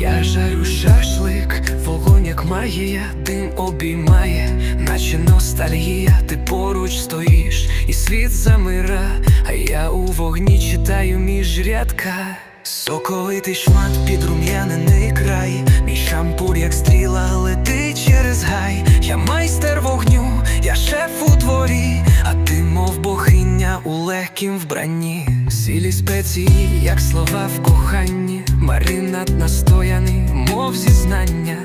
Я жарю шашлик, вогонь як магія, дим обіймає, наче ностальгія, ти поруч стоїш, і світ замира, а я у вогні читаю між рядка. Соковитий шмат підрум'янений край, мій шампур, як стріла, летить через гай. Я майстер вогню, я шеф у дворі, а ти, мов богиня у легкім вбранні. Сілі спеції, як слова в коханні, маринад настояний, мов зізнання.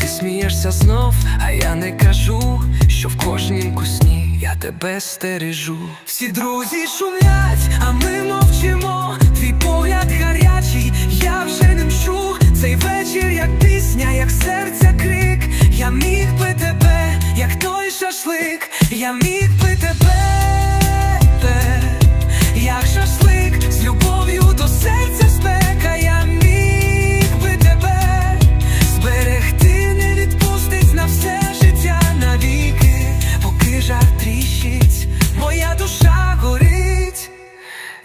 Ти смієшся знов, а я не кажу, що в кожнім кусні я тебе стережу. Всі друзі шумлять, а ми мовчимо. Твій погляд гарячий, я вже не мчу. Цей вечір, як пісня, як серця крик. Я міг би тебе, як той шашлик, я міг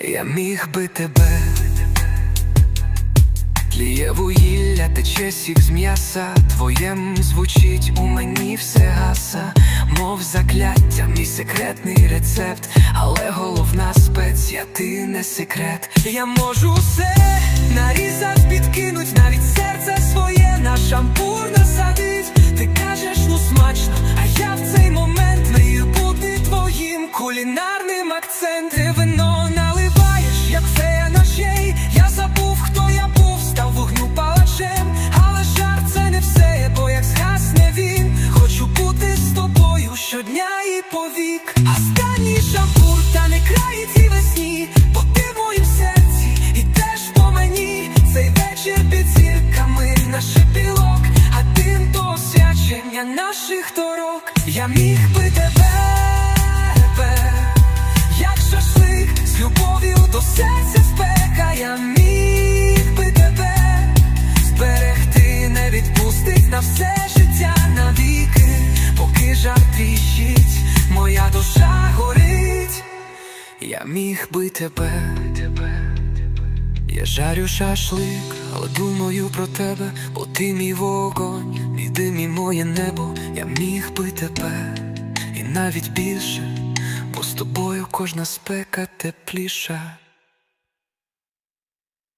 я міг би тебе. Тліє вугілля, тече сік з м'яса Твоєм звучить у мені все гаса, мов закляття, мій секретний рецепт, але головна спеція, ти не секрет. Я можу все нарізать, підкинуть, навіть серце своє на шампур насадить. Ти кажеш, ну смачно, а я в цей момент мрію бути твоїм кулінарним акцентом. Повік. Останній шампур, та не край цій весні, бо ти моїм серці і теж по мені. Цей вечір під зірками наш епілог, а дим до освячення наших дорог. Я міг би тебе, як шашлик, з любов'ю до серця спека, я міг би тебе зберегти, не відпустить на все життя навіки, поки жар тріщить, душа горить, я міг би тебе, я жарю шашлик, але думаю про тебе, бо ти мій вогонь, мій дим моє небо, я міг би тебе, і навіть більше, бо з тобою кожна спека тепліша.